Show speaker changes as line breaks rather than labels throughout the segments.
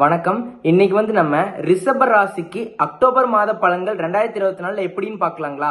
வணக்கம். இன்னைக்கு வந்து நம்ம ரிஷப ராசிக்கு அக்டோபர் மாத பலன்கள் ரெண்டாயிரத்தி இருபத்தி நாலுல எப்படின்னு பார்க்கலாங்களா?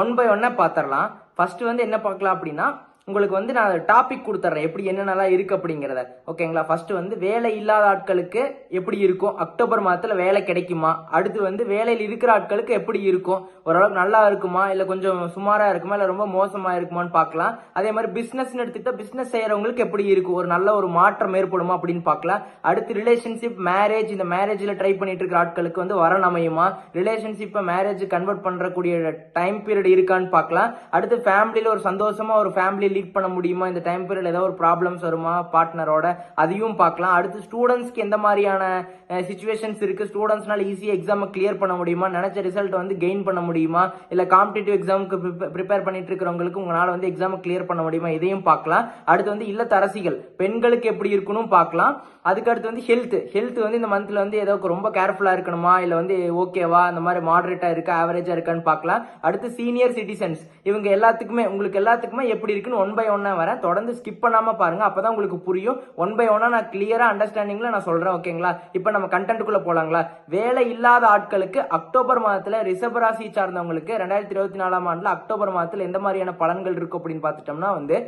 ஒன் பை ஒன்னா பார்த்துடலாம். ஃபர்ஸ்ட் வந்து என்ன பார்க்கலாம் அப்படின்னா உங்களுக்கு வந்து நான் டாபிக் கொடுத்துட்றேன் எப்படி என்னென்னலாம் இருக்கு அப்படிங்கிறத. ஓகேங்களா? ஃபர்ஸ்ட் வந்து வேலை இல்லாத ஆட்களுக்கு எப்படி இருக்கும்? அக்டோபர் மாதத்தில் வேலை கிடைக்குமா? அடுத்து வந்து வேலையில் இருக்கிற ஆட்களுக்கு எப்படி இருக்கும்? ஓரளவுக்கு நல்லா இருக்குமா? இல்லை கொஞ்சம் சுமாராக இருக்குமா? இல்லை ரொம்ப மோசமாக இருக்குமான்னு பார்க்கலாம். அதே மாதிரி பிஸ்னஸ்னு எடுத்துக்கிட்டால் பிஸ்னஸ் செய்கிறவங்களுக்கு எப்படி இருக்கும்? ஒரு நல்ல ஒரு மாற்றம் ஏற்படுமா அப்படின்னு பார்க்கலாம். அடுத்து ரிலேஷன்ஷிப் மேரேஜ் இந்த மேரேஜில் ட்ரை பண்ணிட்டு இருக்கிற ஆட்களுக்கு வந்து வரன் அமையுமா? ரிலேஷன்ஷிப்பை மேரேஜ் கன்வெர்ட் பண்ணுறக்கூடிய டைம் பீரியட் இருக்கான்னு பார்க்கலாம். அடுத்து ஃபேமிலியில் ஒரு சந்தோஷமாக ஒரு ஃபேமிலி லீட் பண்ண முடியுமா? இந்த டைம் பீரியட் ஏதாவது ஒரு ப்ராப்ளம்ஸ் வருமா? பார்ட்னரோட அதையும் பார்க்கலாம். அடுத்து ஸ்டூடெண்ட்ஸ்க்கு எந்த மாதிரியான சுச்சுவேஷன்ஸ் இருக்கு? ஸ்டூடெண்ட்ஸ்னால ஈஸியாக எக்ஸாமை கிளியர் பண்ண முடியுமா? நினைச்ச ரிசல்ட் வந்து கெயின் பண்ண முடியுமா? இல்ல காம்படிட்டிவ் எக்ஸாமுக்கு ப்ரிப்பேர் பண்ணிட்டு இருக்கிறவங்களுக்கு உங்களால் வந்து எக்ஸாமை கிளியர் பண்ண முடியுமா? இதையும் பார்க்கலாம். அடுத்து வந்து இல்லத்தரசிகள். பெண்களுக்கு எப்படி இருக்கணும் பார்க்கலாம். அதுக்கு அடுத்து வந்து ஹெல்த் ஹெல்த் வந்து இந்த மந்த்ல வந்து ஏதோ ரொம்ப கேர்ஃபுல்லா இருக்கணுமா? இல்ல வந்து ஓகேவா அந்த மாதிரி மாடரேட்டா இருக்கா? ஆவரேஜா இருக்கான்னு பார்க்கலாம். அடுத்து சீனியர் சிட்டிசன்ஸ் இவங்க எல்லாத்துக்குமே உங்களுக்கு எல்லாத்துக்குமே எப்படி இருக்குன்னு ஒன் பை ஒன்னா வரேன் தொடர்ந்து ஸ்கிப் பண்ணாமல் பாருங்க. அப்பதான் உங்களுக்கு புரியும். ஒன் பை ஒன்னா நான் கிளியராக அண்டர்ஸ்டாண்டிங்கில் நான் சொல்கிறேன் ஓகேங்களா இப்போ நம்ம கண்டென்ட்டுக்குள்ளே போகலாங்களா வேலை இல்லாத ஆட்களுக்கு அக்டோபர் மாதத்துல ரிஷபராசி சார்ந்தவங்களுக்கு ரெண்டாயிரத்தி இருபத்தி நாலாம் ஆண்டில் அக்டோபர் மாதத்தில் எந்த மாதிரியான பலன்கள் இருக்கும் அப்படின்னு பார்த்துட்டோம்னா வந்து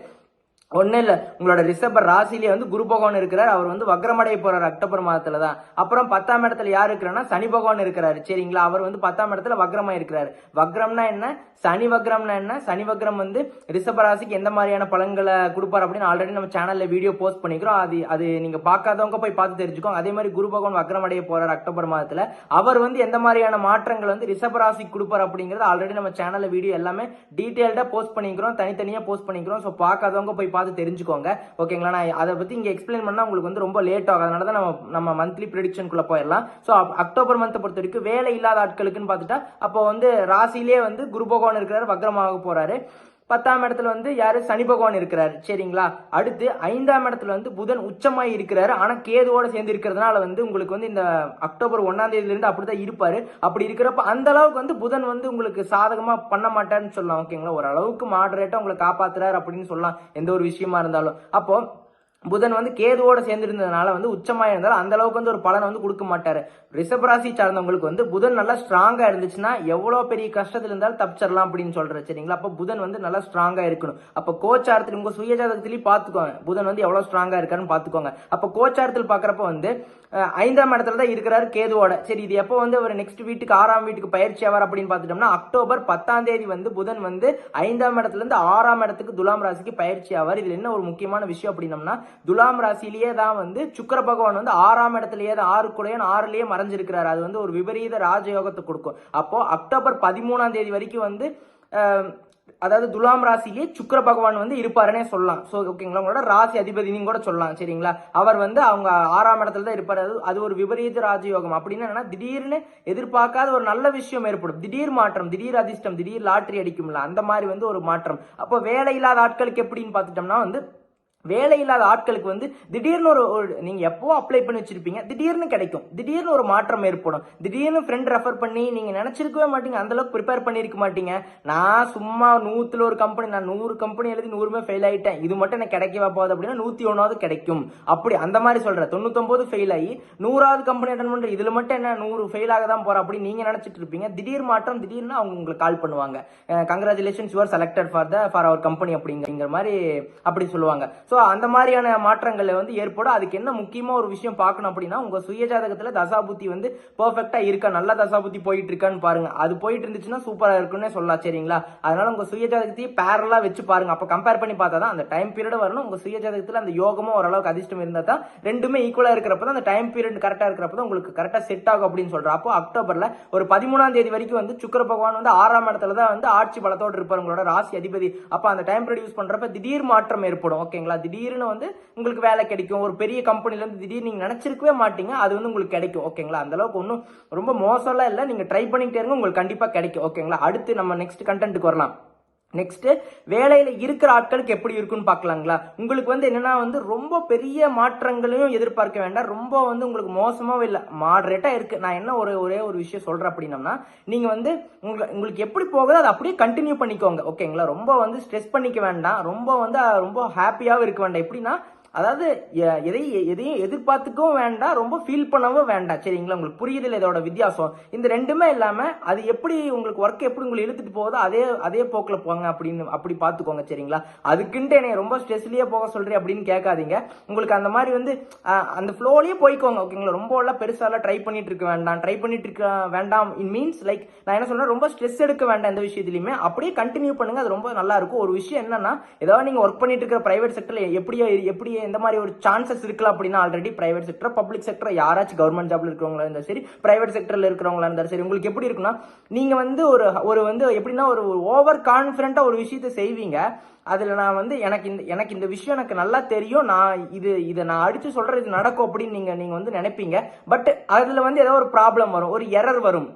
ஒன்றும் இல்லை. உங்களோட ரிஷப ராசிலேயே வந்து குரு பகவான் இருக்கிறார். அவர் வந்து வக்ரமடைய போறார் அக்டோபர் மாதத்துல தான் அப்புறம் பத்தாம் இடத்துல யார் இருக்கிறான்னா சனி பகவான் இருக்கிறாரு. சரிங்களா? அவர் வந்து பத்தாம் இடத்துல வக்ரமா இருக்கிறாரு. வக்ரம்னா என்ன? சனி வக்ரம்னா என்ன? சனி வக்ரம் வந்து ரிஷப ராசிக்கு எந்த மாதிரியான பலன்களை கொடுப்பார் அப்படின்னு ஆல்ரெடி நம்ம சேனல்ல வீடியோ போஸ்ட் பண்ணிக்கிறோம். அது அது நீங்க பார்க்காதவங்க போய் பார்த்து தெரிஞ்சுக்கோங்க. அதே மாதிரி குரு பகவான் வக்ரமடைய போறார் அக்டோபர் மாதத்துல. அவர் வந்து எந்த மாதிரியான மாற்றங்கள் வந்து ரிஷப ராசிக்கு கொடுப்பார் அப்படிங்கிறது ஆல்ரெடி நம்ம சேனல்ல வீடியோ எல்லாமே டீட்டெயில்டாக போஸ்ட் பண்ணிக்கிறோம். தனித்தனியா போஸ்ட் பண்ணிக்கிறோம். ஸோ பார்க்காதவங்க போய் பார்த்து தெரிஞ்சுக்கோங்க. ஓகேங்களா நான் அதை பற்றி இங்கே எக்ஸ்பிளைன் பண்ணால் உங்களுக்கு வந்து ரொம்ப லேட் ஆகும். அதனால தான் நம்ம நம்ம மந்த்லி ப்ரெடிக்ஷனுக்குள்ள போயிடலாம். ஸோ அக்டோபர் மந்த்தை பொறுத்த வரைக்கும் வேலை இல்லாத ஆட்களுக்குன்னு பார்த்துட்டா அப்போ வந்து ராசியிலே வந்து குரு பகவான் இருக்கிறார் வக்ரமாக போகிறாரு பத்தாம் இடத்துல வந்து யாரு? சனி பகவான் இருக்கிறாரு. சரிங்களா? அடுத்து ஐந்தாம் இடத்துல வந்து புதன் உச்சமாய் இருக்கிறாரு. ஆனா கேதுவோட சேர்ந்து இருக்கிறதுனால வந்து உங்களுக்கு வந்து இந்த அக்டோபர் ஒன்னாம் தேதியில இருந்து அப்படிதான் இருப்பாரு. அப்படி இருக்கிறப்ப அந்த அளவுக்கு வந்து புதன் வந்து உங்களுக்கு சாதகமா பண்ண மாட்டாருன்னு சொல்லலாம். ஓகேங்களா? ஓரளவுக்கு மாடரேட்டா உங்களை காப்பாத்துறாரு அப்படின்னு சொல்லலாம். எந்த ஒரு விஷயமா இருந்தாலும். அப்போ புதன் வந்து கேதுவோட சேர்ந்திருந்ததுனால வந்து உச்சமாக இருந்தாலும் அந்த அளவுக்கு வந்து ஒரு பலனை வந்து கொடுக்க மாட்டார். ரிஷபராசி சார்ந்தவங்களுக்கு வந்து புதன் நல்லா ஸ்ட்ராங்காக இருந்துச்சுன்னா எவ்வளோ பெரிய கஷ்டத்தில் இருந்தாலும் தப்பிச்சிடலாம் அப்படின்னு சொல்கிற சரிங்களா? அப்போ புதன் வந்து நல்லா ஸ்ட்ராங்காக இருக்கணும். அப்போ கோச்சாரத்தில் உங்கள் சுயஜாதகத்திலையும் பார்த்துக்கோங்க. புதன் வந்து எவ்வளோ ஸ்ட்ராங்காக இருக்காருன்னு பார்த்துக்கோங்க. அப்போ கோச்சாரத்தில் பார்க்குறப்ப வந்து ஐந்தாம் இடத்துல தான் இருக்கிறாரு கேதுவோட. சரி இது எப்போ வந்து அவர் நெக்ஸ்ட் வீட்டுக்கு ஆறாம் வீட்டுக்கு பயிற்சி ஆவார் அப்படின்னு பார்த்துட்டோம்னா அக்டோபர் பத்தாம் தேதி வந்து புதன் வந்து ஐந்தாம் இடத்துலேருந்து ஆறாம் இடத்துக்கு துலாம் ராசிக்கு பயிற்சி ஆவார். இதில் என்ன ஒரு முக்கியமான விஷயம் அப்படின்னம்னா துலாம் ராசியிலேயே தான் வந்து சுக்கர பகவான் வந்து ஆறாம் இடத்துலயே தான் ஆறு கூடயன் ஆறுலயே மறைஞ்சிருக்கிறார். அது வந்து ஒரு விபரீத ராஜயோகத்தை கொடுக்கும். அப்போ அக்டோபர் பதிமூணாம் தேதி வரைக்கும் வந்து அதாவது துலாம் ராசியிலே சுக்கர பகவான் வந்து இருப்பாருன்னே சொல்லலாம். ஸோ ஓகேங்களா உங்களோட ராசி அதிபதினு கூட சொல்லலாம். சரிங்களா? அவர் வந்து அவங்க ஆறாம் இடத்துல தான் இருப்பார். அது அது ஒரு விபரீத ராஜயோகம். அப்படின்னு என்னன்னா திடீர்னு எதிர்பார்க்காத ஒரு நல்ல விஷயம் ஏற்படும். திடீர் மாற்றம் திடீர் அதிர்ஷ்டம் திடீர் லாட்ரி அடிக்கும்ல அந்த மாதிரி வந்து ஒரு மாற்றம். அப்போ வேலை இல்லாத ஆட்களுக்கு எப்படின்னு பார்த்துட்டோம்னா வந்து வேலை இல்லாத ஆட்களுக்கு வந்து திடீர்னு ஒரு ஒரு நீங்க எப்போ அப்ளை பண்ணி வச்சிருப்பீங்க திடீர்னு கிடைக்கும். திடீர்னு ஒரு மாற்றம் ஏற்படும். திடீர்னு ஃப்ரெண்ட் ரெஃபர் பண்ணி நீங்க நினைச்சிருக்கவே மாட்டீங்க அந்த அளவுக்கு ப்ரிப்பேர் பண்ணிருக்க மாட்டீங்க. நான் சும்மா நூத்துல ஒரு கம்பெனி நான் நூறு கம்பெனி எழுதி நூறுமே ஃபெயில் ஆயிட்டேன். இது மட்டும் எனக்கு கிடைக்கவா போகுது அப்படின்னா நூத்தி ஒன்னாவது கிடைக்கும். அப்படி அந்த மாதிரி சொல்றேன். தொண்ணூத்தொன்பது ஃபெயில் ஆகி நூறாவது கம்பெனி அட்டன் பண்ற இதுல மட்டும் என்ன நூறு ஃபெயில் ஆக தான் போறோம் அப்படின்னு நீங்க நினைச்சிட்டு இருப்பீங்க. திடீர் மாற்றம் திடீர்னு அவங்க உங்களுக்கு கால் பண்ணுவாங்க. Congratulations your selected for the for our company அப்படிங்கிற மாதிரி அப்படி சொல்லுவாங்க. ஸோ அந்த மாதிரியான மாற்றங்கள் வந்து ஏற்படும். அதுக்கு என்ன முக்கியமாக ஒரு விஷயம் பார்க்கணும் அப்படின்னா உங்கள் சுய ஜாதகத்துல தசாபுத்தி வந்து பர்ஃபெக்டாக இருக்கா? நல்ல தசாபுத்தி போயிட்டு இருக்கான்னு பாருங்க. அது போயிட்டு இருந்துச்சுன்னா சூப்பராக இருக்கும்னே சொல்லலாம் சரிங்களா? அதனால உங்கள் சுய ஜாதகத்தையும் வச்சு பாருங்க. அப்போ கம்பேர் பண்ணி பார்த்தா தான் அந்த டைம் பீரியட் வரணும். உங்கள் சுயஜாதகத்தில் அந்த யோகமும் ஓரளவுக்கு அதிர்ஷ்டம் இருந்தால் தான் ரெண்டுமே ஈக்குவலாக இருக்கிறப்ப தான் அந்த டைம் பீரியட் கரெக்டாக இருக்கிறப்ப தான் உங்களுக்கு கரெக்டாக செட் ஆகும் அப்படின்னு சொல்கிறோம் அப்போ அக்டோபரில் ஒரு பதிமூணாம் தேதி வரைக்கும் வந்து சுக்கர பகவான் வந்து ஆறாம் இடத்துல தான் வந்து ஆட்சி பலத்தோடு இருப்பார். உங்களோட ராசி அதிபதி. அப்போ அந்த டைம் பீரியட் யூஸ் பண்ணுறப்ப திடீர் மாற்றம் ஏற்படும். ஓகேங்களா? திடீர்னு வந்து உங்களுக்கு வேலை கிடைக்கும். ஒரு பெரிய கம்பெனில இருந்து திடீர்னு நீங்க நினைச்சிருக்கவே மாட்டீங்க. அது வந்து உங்களுக்கு கிடைக்கும். ஓகேங்களா? அந்த அளவுக்கு ஒன்றும் ரொம்ப மோசம்லாம் இல்லை. நீங்க ட்ரை பண்ணிக்கிட்டே இருங்க உங்களுக்கு கண்டிப்பா கிடைக்கும். ஓகேங்களா? அடுத்து நம்ம நெக்ஸ்ட் கண்டென்ட்டுக்கு வரலாம். நெக்ஸ்ட் வேலையில இருக்கிற ஆட்களுக்கு எப்படி இருக்குன்னு பார்க்கலாங்களா? உங்களுக்கு வந்து என்னன்னா வந்து ரொம்ப பெரிய மாற்றங்களையும் எதிர்பார்க்க வேண்டாம். ரொம்ப வந்து உங்களுக்கு மோசமாவும் இல்லை. மாடரேட்டா இருக்கு. நான் என்ன ஒரு ஒரே ஒரு விஷயம் சொல்றேன் அப்படின்னம்னா நீங்க வந்து உங்களுக்கு உங்களுக்கு எப்படி போகுதோ அதை அப்படியே கண்டினியூ பண்ணிக்கோங்க. ஓகேங்களா ரொம்ப வந்து ஸ்ட்ரெஸ் பண்ணிக்க வேண்டாம். ரொம்ப வந்து ரொம்ப ஹாப்பியாவும் இருக்க வேண்டாம். எப்படின்னா அதாவது எ- எதையும் எதையும் எதிர்பார்த்துக்கவும் வேண்டாம் ரொம்ப ஃபீல் பண்ணவும் வேண்டாம் சரிங்களா? உங்களுக்கு புரியுதுல இதோட வித்தியாசம்? இந்த ரெண்டுமே இல்லாமல் அது எப்படி உங்களுக்கு ஒர்க் எப்படி உங்களை இழுத்துட்டு போகுதோ அதே அதே போக்கில் போங்க அப்படின்னு அப்படி பார்த்துக்கோங்க சரிங்களா? அதுக்குன்ட்டு என்னை ரொம்ப ஸ்ட்ரெஸ்லேயே போக சொல்கிறேன் அப்படின்னு கேட்காதீங்க. உங்களுக்கு அந்த மாதிரி வந்து அந்த ஃப்ளோலேயே போய்க்கோங்க ஓகேங்களா ரொம்ப எல்லாம் பெருசாலாம் ட்ரை பண்ணிட்டு இருக்க வேண்டாம். ட்ரை பண்ணிட்டு இருக்க வேண்டாம். இன் மீன்ஸ் லைக் நான் என்ன சொல்றேன்? ரொம்ப ஸ்ட்ரெஸ் எடுக்க வேண்டாம் எந்த விஷயத்துலையுமே. அப்படியே கண்டினியூ பண்ணுங்க. அது ரொம்ப நல்லா இருக்கும். ஒரு விஷயம் என்னன்னா ஏதாவது நீங்க ஒர்க் பண்ணிட்டு இருக்கிற பிரைவேட் செக்டர்ல எப்படியோ எப்படி இந்த மாதிரி ஒரு சான்சஸ் இருக்கலாம் அப்படின்னா already private sector public sector யாராச்சும் கவர்மெண்ட் ஜாப்ல இருக்கிறவங்களா இருந்தாலும் சரி பிரைவேட் செக்டர்ல இருக்கிறவங்களா இருந்தாலும் சரி உங்களுக்கு எப்படி இருக்குன்னா நீங்க வந்து ஒரு ஒரு வந்து எப்படின்னா ஒரு ஓவர் கான்பிடண்டா ஒரு விஷயத்த செய்வீங்க. அதுல நான் வந்து எனக்கு இந்த எனக்கு இந்த விஷயம் எனக்கு நல்லா தெரியும். நான் இது இதை நான் அடிச்சு சொல்கிற இது நடக்கும் அப்படின்னு நீங்க நீங்க வந்து நினைப்பீங்க. பட் அதுல வந்து ஏதோ ஒரு ப்ராப்ளம் வரும் ஒரு எரர் வரும்.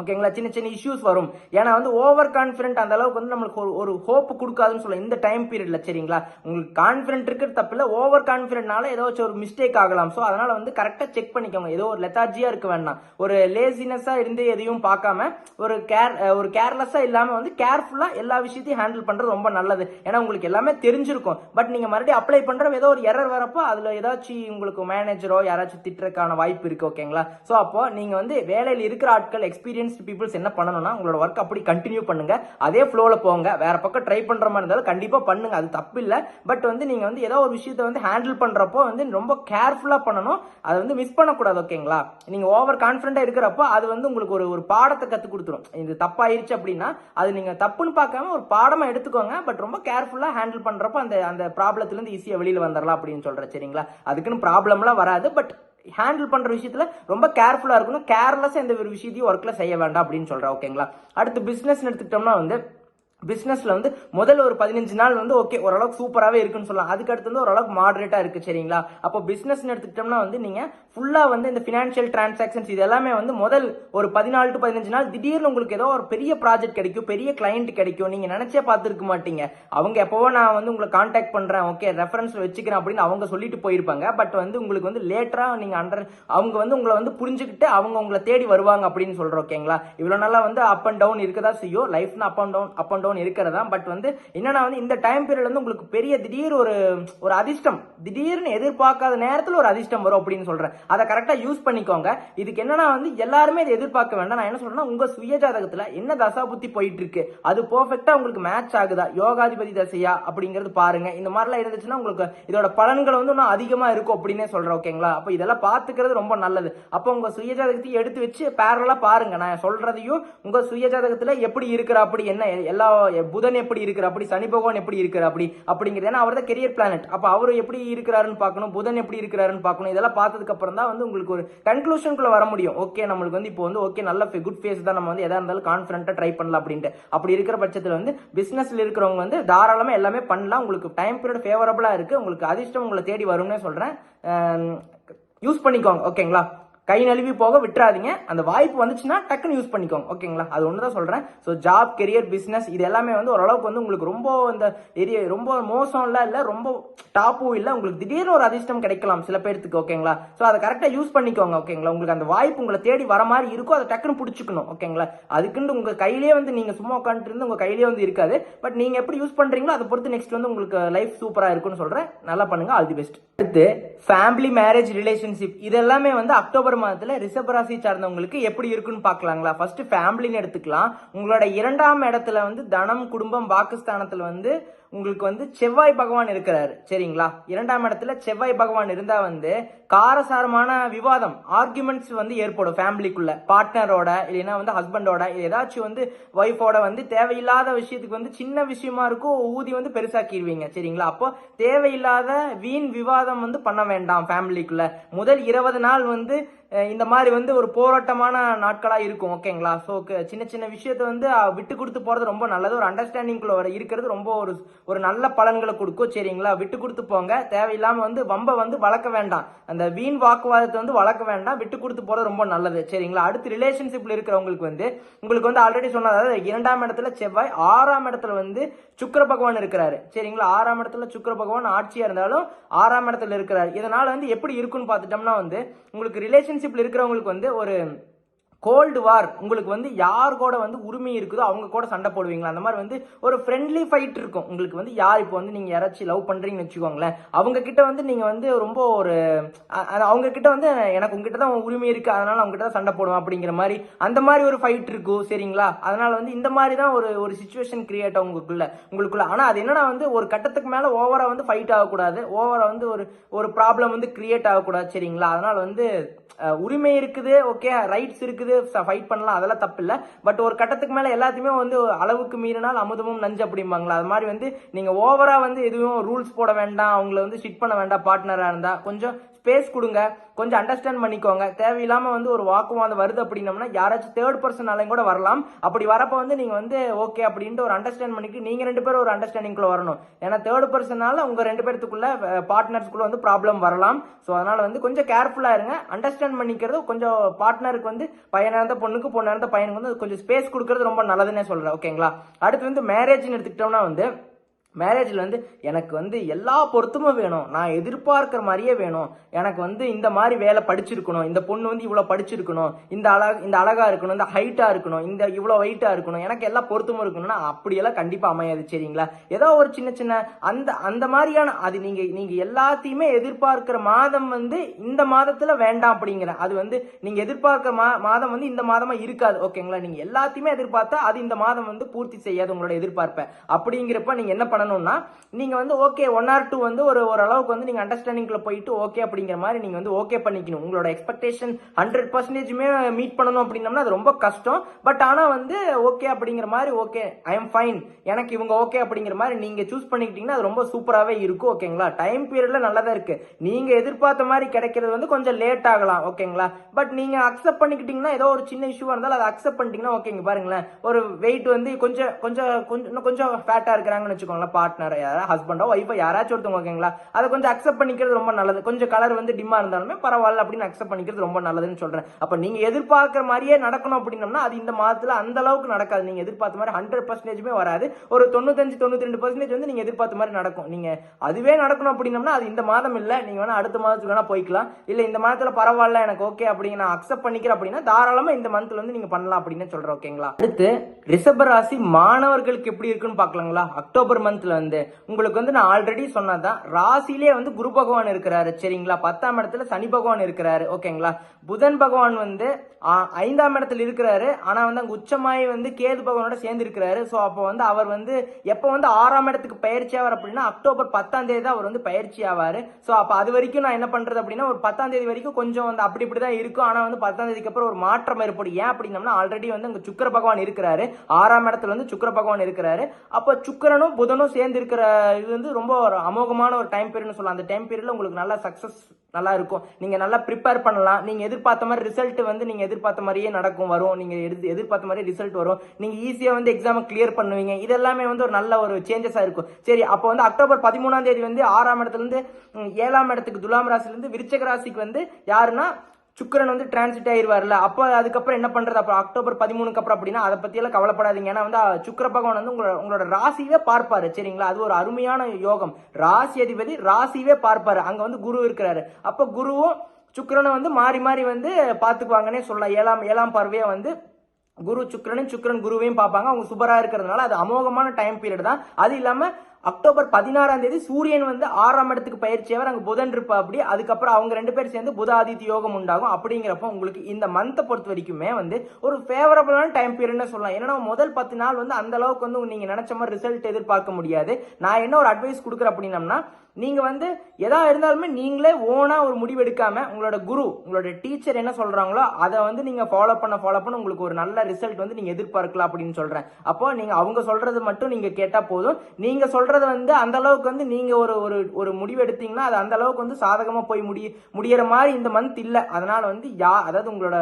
ஓகேங்களா? சின்ன சின்ன இஷ்யூஸ் வரும். ஏன்னா வந்து ஓவர் கான்ஃபிடென்ட் அந்த அளவுக்கு வந்து நம்மளுக்கு ஒரு ஒரு ஹோப் கொடுக்காதுன்னு சொல்ல இந்த டைம் பீரியட்ல சரிங்களா? உங்களுக்கு கான்ஃபிடென்ட் இருக்கிறது தப்பு இல்லை. ஓவர் கான்ஃபிடென்ட்னால ஏதாச்சும் ஒரு மிஸ்டேக் ஆகலாம். ஸோ அதனால வந்து கரெக்டாக செக் பண்ணிக்கோங்க. ஏதோ ஒரு லெத்தார்ஜியா இருக்க வேண்டாம். ஒரு லேசினஸா இருந்து எதையும் பார்க்காம ஒரு கேர் ஒரு கேர்லெஸ்ஸா இல்லாம வந்து கேர்ஃபுல்லா எல்லா விஷயத்தையும் ஹேண்டில் பண்றது ரொம்ப நல்லது. ஏன்னா உங்களுக்கு எல்லாமே தெரிஞ்சிருக்கும். பட் நீங்க மறுபடியும் அப்ளை பண்ற ஏதோ ஒரு எரர் வரப்போ அதுல ஏதாச்சும் உங்களுக்கு மேனேஜரோ யாராச்சும் திட்டுறதுக்கான வாய்ப்பு இருக்கு ஓகேங்களா? ஸோ அப்போ நீங்க வந்து வேலையில் இருக்கிற ஆட்கள் எக்ஸ்பீரியன்ஸ் எக்ஸ்பீரியன்ஸ்டு பீப்புள்ஸ் என்ன பண்ணணும்னா உங்களோட ஒர்க் அப்படி கண்டினியூ பண்ணுங்க. அதே ஃப்ளோவில் போங்க. வேற பக்கம் ட்ரை பண்ணுற மாதிரி இருந்தாலும் கண்டிப்பாக பண்ணுங்க. அது தப்பு இல்லை. பட் வந்து நீங்கள் வந்து ஏதோ ஒரு விஷயத்த வந்து ஹேண்டில் பண்ணுறப்போ வந்து ரொம்ப கேர்ஃபுல்லாக பண்ணணும். அதை வந்து மிஸ் பண்ணக்கூடாது ஓகேங்களா நீங்கள் ஓவர் கான்பிடண்டா இருக்கிறப்போ அது வந்து உங்களுக்கு ஒரு ஒரு பாடத்தை கற்றுக் கொடுத்துரும். இது தப்பாயிருச்சு அப்படின்னா அது நீங்கள் தப்புன்னு பார்க்காம ஒரு பாடமாக எடுத்துக்கோங்க. பட் ரொம்ப கேர்ஃபுல்லாக ஹேண்டில் பண்ணுறப்போ அந்த அந்த ப்ராப்ளத்துலேருந்து ஈஸியாக வெளியில் வந்துடலாம் அப்படின்னு சொல்கிறேன் சரிங்களா? அதுக்குன்னு ப்ராப்ளம்லாம் வராது. பட் ஹேண்டில் பண்ற விஷயத்துல ரொம்ப கேர்ஃபுல்லா இருக்கணும். கேர்லெஸ் எந்த ஒரு விஷயத்தையும் ஒர்க்கில் செய்ய வேண்டாம் அப்படின்னு சொல்கிறேன் ஓகேங்களா அடுத்து பிஸ்னஸ் எடுத்துக்கிட்டோம்னா வந்து பிஸ்னஸில் வந்து முதல்ல ஒரு பதினஞ்சு நாள் வந்து ஓகே ஓரளவுக்கு சூப்பராகவே இருக்குன்னு சொல்லலாம். அதுக்கடுத்து வந்து ஓரளவுக்கு மாடரேட்டாக இருக்குது சரிங்களா? அப்போ பிஸ்னஸ்னு எடுத்துக்கிட்டோம்னா வந்து நீங்கள் ஃபுல்லாக வந்து இந்த ஃபினான்ஷியல் டிரான்சாக்ஷன்ஸ் இது எல்லாமே வந்து முதல் ஒரு பதினாலு டு பதினஞ்சு நாள் திடீர்னு உங்களுக்கு ஏதோ ஒரு பெரிய ப்ராஜெக்ட் கிடைக்கும் பெரிய கிளைண்ட் கிடைக்கும். நீங்கள் நினச்சே பார்த்துருக்க மாட்டீங்க. அவங்க எப்போவோ நான் வந்து உங்களை காண்டாக்ட் பண்ணுறேன் ஓகே ரெஃபரன்ஸில் வச்சுக்கிறேன் அப்படின்னு அவங்க சொல்லிட்டு போயிருப்பாங்க. பட் வந்து உங்களுக்கு வந்து லேட்டராக நீங்கள் அண்டர் அவங்க வந்து உங்களை வந்து புரிஞ்சுக்கிட்டு அவங்க உங்களை தேடி வருவாங்க அப்படின்னு சொல்கிறோம் ஓகேங்களா இவ்வளோ நாளாக வந்து அப் அண்ட் டவுன் இருக்கதா செய்யும்? லைஃப்னா up and down up and down இருக்கிறதா? பட் வந்து என்னன்னா வந்து இந்த டைம் பீரியட் வந்து உங்களுக்கு பெரிய திடீர் ஒரு ஒரு அதிர்ஷ்டம். திடீர்னு எதிர்பார்க்காத நேரத்தில் ஒரு அதிர்ஷ்டம் வரும் அப்படின்னு சொல்றேன். அதை கரெக்டாக யூஸ் பண்ணிக்கோங்க. இதுக்கு என்னன்னா வந்து எல்லாருமே இதை எதிர்பார்க்க வேண்டாம். நான் என்ன சொல்றேன்னா உங்க சுயஜாதகத்தில் என்ன தசா புத்தி போயிட்டு இருக்கு? அது பெர்ஃபெக்ட்டா உங்களுக்கு மேட்ச் ஆகுதா? யோகாதிபதி தசையா? அப்படிங்கிறது பாருங்க. இந்த மாதிரிலாம் இருந்துச்சுன்னா உங்களுக்கு இதோட பலன்கள் வந்து இன்னும் அதிகமாக இருக்கும் அப்படின்னே சொல்றேன் ஓகேங்களா அப்போ இதெல்லாம் பார்த்துக்கிறது ரொம்ப நல்லது. அப்போ உங்க சுயஜாதகத்தையும் எடுத்து வச்சு பேரலாக பாருங்க. நான் சொல்றதையும் உங்க சுயஜாதகத்தில் எப்படி இருக்கிற அப்படி என்ன எல்லா புதன் எப்படி இருக்கிற அப்படி சனி பகவான் எப்படி இருக்கிற அப்படி அப்படிங்கிறது ஏன்னா அவர் தான் கெரியர் பிளானட் அப்போ அவர் எப்படி இருக்கிறாருன்னு பார்க்கணும் புதன் எப்படி இருக்கிறாருன்னு பார்க்கணும் இதெல்லாம் பார்த்ததுக்கு அப்புறம் தான் வந்து உங்களுக்கு ஒரு கன்க்ளூஷனுக்குள்ள வர முடியும். ஓகே நம்மளுக்கு வந்து இப்போ வந்து ஓகே நல்ல குட் ஃபேஸ் தான் நம்ம வந்து எதா இருந்தாலும் கான்ஃபிடண்டா ட்ரை பண்ணலாம் அப்படின்ட்டு. அப்படி இருக்கிற பட்சத்தில் வந்து பிஸ்னஸில் இருக்கிறவங்க வந்து தாராளமாக எல்லாமே பண்ணலாம். உங்களுக்கு டைம் பீரியட் ஃபேவரபுளாக இருக்குது உங்களுக்கு அதிர்ஷ்டம் உங்களை தேடி வரும்னே சொல்கிறேன் யூஸ் பண்ணிக்கோங்க. ஓகேங்களா கை நழுவி போக விட்டுறாதீங்க. அந்த வாய்ப்பு வந்துச்சுன்னா டக்குன்னு யூஸ் பண்ணிக்கோங்க. ஓகேங்களா அது ஒன்று தான் சொல்கிறேன் ஸோ ஜாப் கெரியர் பிஸ்னஸ் இது எல்லாமே வந்து ஓரளவுக்கு வந்து உங்களுக்கு ரொம்ப இந்த ஏரியா ரொம்ப மோசம்லாம் இல்லை ரொம்ப டாப்பும் இல்லை. உங்களுக்கு திடீர்னு ஒரு அதிர்ஷ்டம் கிடைக்கலாம் சில பேர்த்துக்கு. ஓகேங்களா ஸோ அதை கரெக்டாக யூஸ் பண்ணிக்கோங்க. ஓகேங்களா உங்களுக்கு அந்த வாய்ப்பு உங்களை தேடி வர மாதிரி இருக்கும் அதை டக்குன்னு பிடிச்சிக்கணும். ஓகேங்களா அதுக்குன்னு உங்கள் கையிலேயே வந்து நீங்கள் சும்மா உட்காந்துட்டு இருந்து உங்கள் கையிலேயே வந்து இருக்காது. பட் நீங்கள் எப்படி யூஸ் பண்ணுறீங்களோ அதை பொறுத்து நெக்ஸ்ட் வந்து உங்களுக்கு லைஃப் சூப்பராக இருக்கும்னு சொல்கிறேன் நல்லா பண்ணுங்கள் ஆல் தி பெஸ்ட் அடுத்து ஃபேமிலி மேரேஜ் ரிலேஷன்ஷிப் இது எல்லாமே வந்து அக்டோபர் மாதத்துல ரிஷப ராசி சார்ந்தவங்களுக்கு எப்படி இருக்குன்னு பார்க்கலாங்களா? ஃபர்ஸ்ட் ஃபேமிலின்னு எடுத்துக்கலாம். உங்களோட இரண்டாம் இடத்துல வந்து தனம் குடும்பம் பாகிஸ்தானத்துல வந்து உங்களுக்கு வந்து செவ்வாய் பகவான் இருக்கிறாரு. சரிங்களா? இரண்டாம் இடத்துல செவ்வாய் பகவான் இருந்தா வந்து காரசாரமான விவாதம் ஆர்குமெண்ட்ஸ் வந்து ஏற்படும் ஃபேமிலிக்குள்ள பார்ட்னரோட இல்லைன்னா வந்து ஹஸ்பண்டோட ஏதாச்சும் வந்து ஒய்ஃபோட வந்து தேவையில்லாத விஷயத்துக்கு வந்து சின்ன விஷயமா இருக்கும் ஊதி வந்து பெருசாக்கிடுவீங்க. சரிங்களா? அப்போ தேவையில்லாத வீண் விவாதம் வந்து பண்ண வேண்டாம் ஃபேமிலிக்குள்ள முதல் இருபது நாள் வந்து இந்த மாதிரி வந்து ஒரு போராட்டமான நாட்களா இருக்கும் ஓகேங்களா? ஸோ சின்ன சின்ன விஷயத்த வந்து விட்டு கொடுத்து போறது ரொம்ப நல்லது. ஒரு அண்டர்ஸ்டாண்டிங்குள்ள வர இருக்கிறது ரொம்ப ஒரு ஒரு நல்ல பலன்களை கொடுக்கும் சரிங்களா? விட்டு கொடுத்து போங்க. தேவையில்லாம வந்து வம்ப வந்து வளர்க்க வேண்டாம். அந்த வீண் வாக்குவாதத்தை வந்து வளர்க்க வேண்டாம். விட்டு கொடுத்து போறது ரொம்ப நல்லது சரிங்களா? அடுத்து ரிலேஷன்ஷிப்ல இருக்கிறவங்களுக்கு வந்து உங்களுக்கு வந்து ஆல்ரெடி சொன்னது அதாவது இரண்டாம் இடத்துல செவ்வாய் ஆறாம் இடத்துல வந்து சுக்கர பகவான் இருக்கிறாரு சரிங்களா? ஆறாம் இடத்துல சுக்கர பகவான் ஆட்சியா இருந்தாலும் ஆறாம் இடத்துல இருக்கிறாரு. இதனால வந்து எப்படி இருக்குன்னு பார்த்துட்டோம்னா வந்து உங்களுக்கு ரிலேஷன்ஷிப்பில் இருக்கிறவங்களுக்கு வந்து ஒரு கோல்டு வார் உங்களுக்கு வந்து யார் கூட வந்து உரிமை இருக்குதோ அவங்க கூட சண்டை போடுவீங்களா? அந்த மாதிரி வந்து ஒரு ஃப்ரெண்ட்லி ஃபைட் இருக்கும். உங்களுக்கு வந்து யார் இப்போ வந்து நீங்கள் யாராச்சும் லவ் பண்ணுறீங்கன்னு வச்சுக்கோங்களேன். அவங்க கிட்ட வந்து நீங்கள் வந்து ரொம்ப ஒரு அவங்க கிட்ட வந்து எனக்கு உங்ககிட்ட தான் உரிமை இருக்கு. அதனால அவங்க கிட்ட தான் சண்டை போடுவேன் அப்படிங்கிற மாதிரி அந்த மாதிரி ஒரு ஃபைட் இருக்கும். சரிங்களா? அதனால வந்து இந்த மாதிரி தான் ஒரு ஒரு சுச்சுவேஷன் கிரியேட் ஆகும் உங்களுக்குள்ள உங்களுக்குள்ள. ஆனால் அது என்னன்னா வந்து ஒரு கட்டத்துக்கு மேலே ஓவராக வந்து ஃபைட் ஆகக்கூடாது. ஓவராக வந்து ஒரு ஒரு ப்ராப்ளம் வந்து கிரியேட் ஆகக்கூடாது. சரிங்களா? அதனால வந்து உரிமை இருக்குது ஓகே ரைட்ஸ் இருக்குது. ஃபைட் பண்ணலாம். அதெல்லாம் தப்பு இல்லை பட் ஒரு கட்டத்துக்கு மேல எல்லாத்தையுமே வந்து அளவுக்கு மீறினால் அமுதமும் நஞ்சு அப்படிம்பாங்களா? அது மாதிரி வந்து நீங்க ஓவரா வந்து எதுவும் ரூல்ஸ் போட வேண்டாம். அவங்கள வந்து ஸ்டிட் பண்ண வேண்டாம். பார்ட்னராக இருந்தால் கொஞ்சம் ஸ்பேஸ் கொடுங்க. கொஞ்சம் அண்டர்ஸ்டாண்ட் பண்ணிக்கோங்க. தேவையில்லாமல் வந்து ஒரு வாக்குவாதம் வருது அப்படின்னம்னா யாராச்சும் தேர்ட் பர்சனாலையும் கூட வரலாம். அப்படி வரப்போ வந்து நீங்கள் வந்து ஓகே அப்படின்ட்டு ஒரு அண்டர்ஸ்டாண்ட் பண்ணிட்டு நீங்கள் ரெண்டு பேரும் ஒரு அண்டர்ஸ்டாண்டிங்குள்ளே வரணும். ஏன்னா தேர்ட் பர்சனால உங்கள் ரெண்டு பேர்த்துக்குள்ள பார்ட்னர்ஸ்க்குள்ளே வந்து ப்ராப்ளம் வரலாம். ஸோ அதனால் வந்து கொஞ்சம் கேர்ஃபுல்லாக இருங்க. அண்டர்ஸ்டாண்ட் பண்ணிக்கிறது கொஞ்சம் பார்ட்னருக்கு வந்து பையனாக இருந்த பொண்ணுக்கு பொண்ணாக இருந்த பையனுக்கு வந்து கொஞ்சம் ஸ்பேஸ் கொடுக்கறது ரொம்ப நல்லதுன்னே சொல்கிறேன் ஓகேங்களா அடுத்து வந்து மேரேஜ்னு எடுத்துக்கிட்டோம்னா வந்து மேரேஜில் வந்து எனக்கு வந்து எல்லா பொருத்தமும் வேணும். நான் எதிர்பார்க்குற மாதிரியே வேணும். எனக்கு வந்து இந்த மாதிரி வேலை படிச்சிருக்கணும். இந்த பொண்ணு வந்து இவ்வளோ படிச்சிருக்கணும். இந்த அழக இந்த அழகா இருக்கணும். இந்த ஹைட்டாக இருக்கணும். இந்த இவ்வளோ வெயிட்டாக இருக்கணும். எனக்கு எல்லா பொருத்தமும் இருக்கணும்னா அப்படியெல்லாம் கண்டிப்பாக அமையாது சரிங்களா? ஏதோ ஒரு சின்ன சின்ன அந்த அந்த மாதிரியான அது நீங்கள் நீங்கள் எல்லாத்தையுமே எதிர்பார்க்குற மாதம் வந்து இந்த மாதத்தில் வேண்டாம் அப்படிங்கிற அது வந்து நீங்கள் எதிர்பார்க்குற மா மாதம் வந்து இந்த மாதமாக இருக்காது. ஓகேங்களா? நீங்கள் எல்லாத்தையுமே எதிர்பார்த்தா அது இந்த மாதம் வந்து பூர்த்தி செய்யாது உங்களோட எதிர்பார்ப்பை. அப்படிங்கிறப்ப நீங்கள் என்ன பண்ணணும்னா நீங்கள் வந்து ஓகே ஒன் ஆர் டூ வந்து ஒரு ஓரளவுக்கு வந்து நீங்கள் அண்டர்ஸ்டாண்டிங்கில் போயிட்டு ஓகே அப்படிங்கிற மாதிரி நீங்கள் வந்து ஓகே பண்ணிக்கணும். உங்களோட எக்ஸ்பெக்டேஷன் ஹண்ட்ரட் பர்சன்டேஜுமே மீட் பண்ணணும் அப்படின்னம்னா அது ரொம்ப கஷ்டம். பட் ஆனால் வந்து ஓகே அப்படிங்கிற மாதிரி ஓகே ஐ எம் ஃபைன் எனக்கு இவங்க ஓகே அப்படிங்கிற மாதிரி நீங்கள் சூஸ் பண்ணிக்கிட்டீங்கன்னா அது ரொம்ப சூப்பராகவே இருக்கும் ஓகேங்களா டைம் பீரியடெலாம் நல்லா தான் இருக்குது நீங்கள் எதிர்பார்த்த மாதிரி கிடைக்கிறது வந்து கொஞ்சம் லேட் ஆகலாம் ஓகேங்களா பட் நீங்கள் அக்செப்ட் பண்ணிக்கிட்டீங்கன்னா ஏதோ ஒரு சின்ன இஷ்யூவாக இருந்தாலும் அதை அக்செப்ட் பண்ணிட்டீங்கன்னா ஓகேங்க பாருங்களேன். ஒரு வெயிட் வந்து கொஞ்சம் கொஞ்சம் கொஞ்சம் இன்னும் கொஞ்சம் ஃபேட்டாக இருக்கிறாங்கன்னு வச்சுக்கோங்களேன். பார்ட்னர் யாராவது ஹஸ்பண்டோ ஒய்ஃபோ யாராச்சும் ஒருத்தவங்க ஓகேங்களா அதை கொஞ்சம் அக்செப்ட் பண்ணிக்கிறது ரொம்ப நல்லது. கொஞ்சம் கலர் வந்து டிம்மா இருந்தாலுமே பரவாயில்ல அப்படின்னு அக்செப்ட் பண்ணிக்கிறது ரொம்ப நல்லதுன்னு சொல்றேன். அப்ப நீங்க எதிர்பார்க்குற மாதிரியே நடக்கணும் அப்படின்னம்னா அது இந்த மாதத்துல அந்த அளவுக்கு நடக்காது. நீங்க எதிர்பார்த்த மாதிரி ஹண்ட்ரட் பர்சன்டேஜுமே வராது. ஒரு தொண்ணூத்தஞ்சு தொண்ணூத்தி ரெண்டு பர்சன்டேஜ் வந்து நீங்க எதிர்பார்த்த மாதிரி நடக்கும். நீங்க அதுவே நடக்கணும் அப்படின்னம்னா அது இந்த மாதம் இல்ல. நீங்க வேணா அடுத்த மாதத்துக்கு வேணா போய்க்கலாம். இல்ல இந்த மாதத்துல பரவாயில்ல எனக்கு ஓகே அப்படிங்க நான் அக்செப்ட் பண்ணிக்கிறேன் அப்படின்னா தாராளமா இந்த மந்த்ல வந்து நீங்க பண்ணலாம் அப்படின்னு சொல்றேன் ஓகேங்களா அடுத்து ரிஷபராசி மாணவர்களுக்கு எப்படி இருக்குன்னு பார்க்கலாங்களா? அக்டோபர் மந்த்ல வந்து உங்களுக்கு வந்து நான் ஆல்ரெடி சொன்னதான் ராசிலே வந்து குரு பகவான் இருக்கிறாரு சரிங்களா? பத்தாம் இடத்துல சனி பகவான் இருக்கிறாரு ஓகேங்களா? புதன் பகவான் வந்து ஐந்தாம் இடத்துல இருக்கிறாரு ஆனா வந்து அங்க உச்சமாயி வந்து கேது பகவானோட சேர்ந்து இருக்கிறாரு. ஸோ அப்போ வந்து அவர் வந்து எப்போ வந்து ஆறாம் இடத்துக்கு பயிற்சி ஆவார் அப்படின்னா அக்டோபர் பத்தாம் தேதி தான் அவர் வந்து பயிற்சி ஆவார். ஸோ அப்போ அது வரைக்கும் நான் என்ன பண்றது அப்படின்னா ஒரு பத்தாம் தேதி வரைக்கும் கொஞ்சம் வந்து அப்படி இப்படி தான் இருக்கும். ஆனா வந்து பத்தாம் தேதிக்கு அப்புறம் ஒரு மாற்றம் ஏற்படும். ஏன் அப்படின்னம்னா ஆல்ரெடி வந்து அங்க சுக்கிர பகவான் இருக்கிறாரு. ஆறாம் இடத்துல வந்து சுக்கர பகவான் இருக்கிறாரு. அப்போ சுக்கிரனும் புதனும் சேர்ந்து இருக்கிற இது வந்து ரொம்ப ஒரு அமோகமான ஒரு டைம் பீரியட்னு சொல்லலாம். அந்த டைம் பீரியட்ல உங்களுக்கு நல்லா சக்ஸஸ் நல்லா இருக்கும். நீங்க நல்லா ப்ரிப்பேர் பண்ணலாம். நீங்க எதிர்பார்த்த மாதிரி ரிசல்ட் வந்து நீங்க எதிர்பார்த்த மாதிரியே நடக்கும் வரும். நீங்க எதிர்- எதிர்பார்த்த மாதிரி ரிசல்ட் வரும். நீங்க ஈஸியா வந்து எக்ஸாமை கிளியர் பண்ணுவீங்க. இதெல்லாமே வந்து ஒரு நல்ல ஒரு சேஞ்சஸா இருக்கும். சரி அப்போ வந்து அக்டோபர் பதிமூணாம் தேதி வந்து ஆறாம் இடத்துல இருந்து ஏழாம் இடத்துக்கு துலாம் ராசிலிருந்து விருச்சக ராசிக்கு வந்து யாருன்னா சுக்கரன் வந்து டிரான்சிட் ஆயிடுவார்ல அப்போ அதுக்கப்புறம் என்ன பண்றது? அப்புறம் அக்டோபர் பதிமூணுக்கு அப்புறம் அப்படின்னா அதை பற்றியெல்லாம் கவலைப்படாதீங்க. ஏன்னா வந்து சுக்கர பகவான் வந்து உங்களோட உங்களோட ராசியவே பார்ப்பாரு சரிங்களா? அது ஒரு அருமையான யோகம். ராசி அதிபதி ராசியவே பார்ப்பாரு. அங்க வந்து குரு இருக்கிறாரு. அப்ப குருவும் சுக்கரனை வந்து மாறி மாறி வந்து பார்த்துக்குவாங்கன்னே சொல்லலாம். ஏழாம் ஏழாம் பார்வையை வந்து குரு சுக்கிரனும் சுக்கரன் குருவையும் பார்ப்பாங்க. அவங்க சூப்பராக இருக்கிறதுனால அது அமோகமான டைம் பீரியட் தான். அது இல்லாமல் அக்டோபர் பதினாறாம் தேதி சூரியன் வந்து ஆறாம் இடத்துக்கு பயிற்சியவர் அங்கே புதன் இருப்பா அப்படி அதுக்கப்புறம் அவங்க ரெண்டு பேர் சேர்ந்து புத ஆதித்ய யோகம் உண்டாகும். அப்படிங்கிறப்ப உங்களுக்கு இந்த மந்த்தை பொறுத்த வரைக்குமே வந்து ஒரு ஃபேவரபிளான டைம் பீரியட்னு சொல்லலாம். ஏன்னா முதல் பத்து நாள் வந்து அந்த அளவுக்கு வந்து நீங்கள் நினைச்ச மாதிரி ரிசல்ட் எதிர்பார்க்க முடியாது. நான் என்ன ஒரு அட்வைஸ் கொடுக்குறேன் அப்படின்னம்னா நீங்க வந்து எதா இருந்தாலுமே நீங்களே ஓனா ஒரு முடிவெடுக்காமல் உங்களோட குரு உங்களோட டீச்சர் என்ன சொல்றாங்களோ அதை வந்து நீங்க ஃபாலோ பண்ண ஃபாலோ பண்ண உங்களுக்கு ஒரு நல்ல ரிசல்ட் வந்து நீங்க எதிர்பார்க்கலாம் அப்படின்னு சொல்றேன். அப்போ நீங்க அவங்க சொல்றது மட்டும் நீங்க கேட்டா போதும். நீங்க சொல்றது வந்து அந்த அளவுக்கு வந்து நீங்க ஒரு ஒரு ஒரு முடிவு எடுத்தீங்கன்னா அது அந்த அளவுக்கு வந்து சாதகமா போய் முடிய முடியற மாதிரி இந்த மந்த் இல்லை. அதனால வந்து யா அதாவது உங்களோட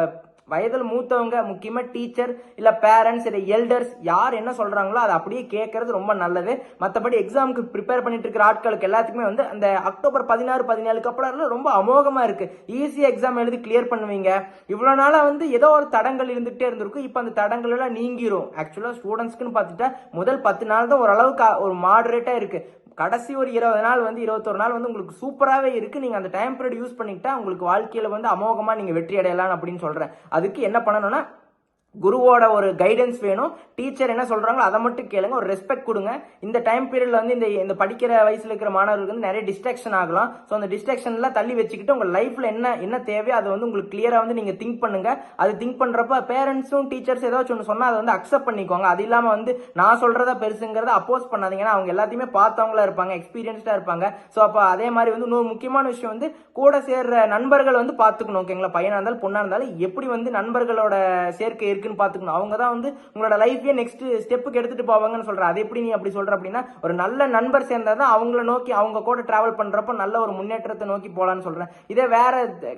வயதில் மூத்தவங்க முக்கியமாக டீச்சர் இல்லை பேரண்ட்ஸ் இல்லை எல்டர்ஸ் யார் என்ன சொல்கிறாங்களோ அதை அப்படியே கேட்கறது ரொம்ப நல்லது. மற்றபடி எக்ஸாமுக்கு ப்ரிப்பேர் பண்ணிட்டு இருக்கிற ஆட்களுக்கு எல்லாத்துக்குமே வந்து அந்த அக்டோபர் பதினாறு பதினேழுக்கு அப்புறம் ரொம்ப அமோகமாக இருக்குது ஈஸியாக எக்ஸாம் எழுதி கிளியர் பண்ணுவீங்க. இவ்வளோ நாளாக வந்து ஏதோ ஒரு தடங்கள் இருந்துகிட்டே இருந்திருக்கும். இப்போ அந்த தடங்கள் எல்லாம் நீங்கிரும். ஆக்சுவலாக ஸ்டூடெண்ட்ஸ்க்குன்னு பார்த்துட்டா முதல் பத்து நாள் தான் ஓரளவுக்கு ஒரு மாடரேட்டாக இருக்குது கடைசி ஒரு இருபது நாள் வந்து இருபத்தொரு நாள் வந்து உங்களுக்கு சூப்பராகவே இருக்குது நீங்கள் அந்த டைம் பீரியட் யூஸ் பண்ணிக்கிட்டா உங்களுக்கு வாழ்க்கையில் வந்து அமோகமாக நீங்கள் வெற்றி அடையலாம் அப்படின்னு சொல்கிறேன் அதுக்கு என்ன பண்ணணும்னா குருவோட ஒரு கைடன்ஸ் வேணும். டீச்சர் என்ன சொல்கிறாங்களோ அதை மட்டும் கேளுங்க. ஒரு ரெஸ்பெக்ட் கொடுங்க. இந்த டைம் பீரியடில் வந்து இந்த இந்த படிக்கிற வயசில் இருக்கிற மாணவர்களுக்கு வந்து நிறைய டிஸ்ட்ராக்ஷன் ஆகலாம். ஸோ அந்த டிஸ்ட்ராக்ஷன்லாம் தள்ளி வச்சுக்கிட்டு உங்கள் லைஃப்பில் என்ன என்ன தேவையோ அதை வந்து உங்களுக்கு கிளியராக வந்து நீங்கள் திங்க் பண்ணுங்க. அது திங்க் பண்ணுறப்ப பேரண்ட்ஸும் டீச்சர்ஸ் ஏதாச்சும் ஒன்று சொன்னால் அதை வந்து அக்செப்ட் பண்ணிக்கோங்க. அது இல்லாமல் வந்து நான் சொல்கிறத பெருசுங்கிறத அப்போஸ் பண்ணாதீங்க. ஏன்னா அவங்க எல்லாத்தையுமே பார்த்தவங்களா இருப்பாங்க எக்ஸ்பீரியன்ஸ்டாக இருப்பாங்க. ஸோ அப்போ அதே மாதிரி வந்து இன்னொரு முக்கியமான விஷயம் வந்து கூட சேர்ற நண்பர்கள் வந்து பார்த்துக்கணும் ஓகேங்களா பையனாக இருந்தாலும் பொண்ணாக இருந்தாலும் எப்படி வந்து நண்பர்களோட சேர்க்கை இருக்குன்னு பார்த்துக்கணும். அவங்க தான் வந்து உங்களோட லைஃபே நெக்ஸ்ட் ஸ்டெப்புக்கு எடுத்துகிட்டு போவாங்கன்னு சொல்கிறேன் அது எப்படி நீ அப்படி சொல்கிற அப்படின்னா ஒரு நல்ல நண்பர் சேர்ந்தால் தான் அவங்கள நோக்கி அவங்க கூட ட்ராவல் பண்ணுறப்ப நல்ல ஒரு முன்னேற்றத்தை நோக்கி போகலான்னு சொல்கிறேன் இதே வேற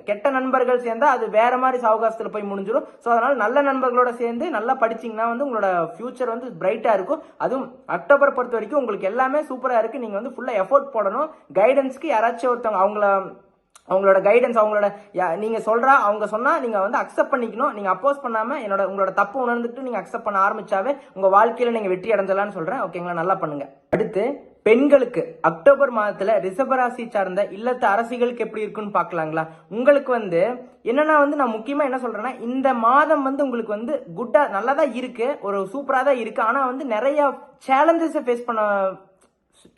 கெட்ட நண்பர்கள் சேர்ந்தா அது வேற மாதிரி சாவகாசத்தில் போய் முடிஞ்சிடும் ஸோ அதனால் நல்ல நண்பர்களோட சேர்ந்து நல்லா படிச்சீங்கன்னா வந்து உங்களோட ஃபியூச்சர் வந்து பிரைட்டாக இருக்கும். அதுவும் அக்டோபர் பொறுத்த வரைக்கும் உங்களுக்கு எல்லாமே சூப்பராக இருக்குது நீங்கள் வந்து ஃபுல்லாக எஃபோர்ட் போடணும். கைடன்ஸ்க்கு யாராச்சும் ஒருத்தவங்க அவங்கள அவங்களோட கைடன்ஸ் அவங்களோட யா- நீங்க அவங்க சொன்னால் நீங்கள் வந்து அக்செப்ட் பண்ணிக்கணும். நீங்கள் அப்போஸ் பண்ணாமல் என்னோட உங்களோட தப்பு உணர்ந்துட்டு நீங்கள் அக்செப்ட் பண்ண ஆரம்பிச்சாவே உங்கள் வாழ்க்கையில் நீங்கள் வெற்றி அடைஞ்சலாம்னு சொல்கிறேன் ஓகேங்களா நல்லா பண்ணுங்கள் அடுத்து பெண்களுக்கு அக்டோபர் மாதத்துல ரிசபராசி சார்ந்த இல்லத்து அரசிகளுக்கு எப்படி இருக்குன்னு பார்க்கலாங்களா? உங்களுக்கு வந்து என்னன்னா வந்து நான் முக்கியமா என்ன சொல்றேன்னா இந்த மாதம் வந்து உங்களுக்கு வந்து குட்டா நல்லா தான் இருக்கு ஒரு சூப்பரா தான் இருக்கு. ஆனா வந்து நிறைய சேலஞ்சஸை ஃபேஸ் பண்ண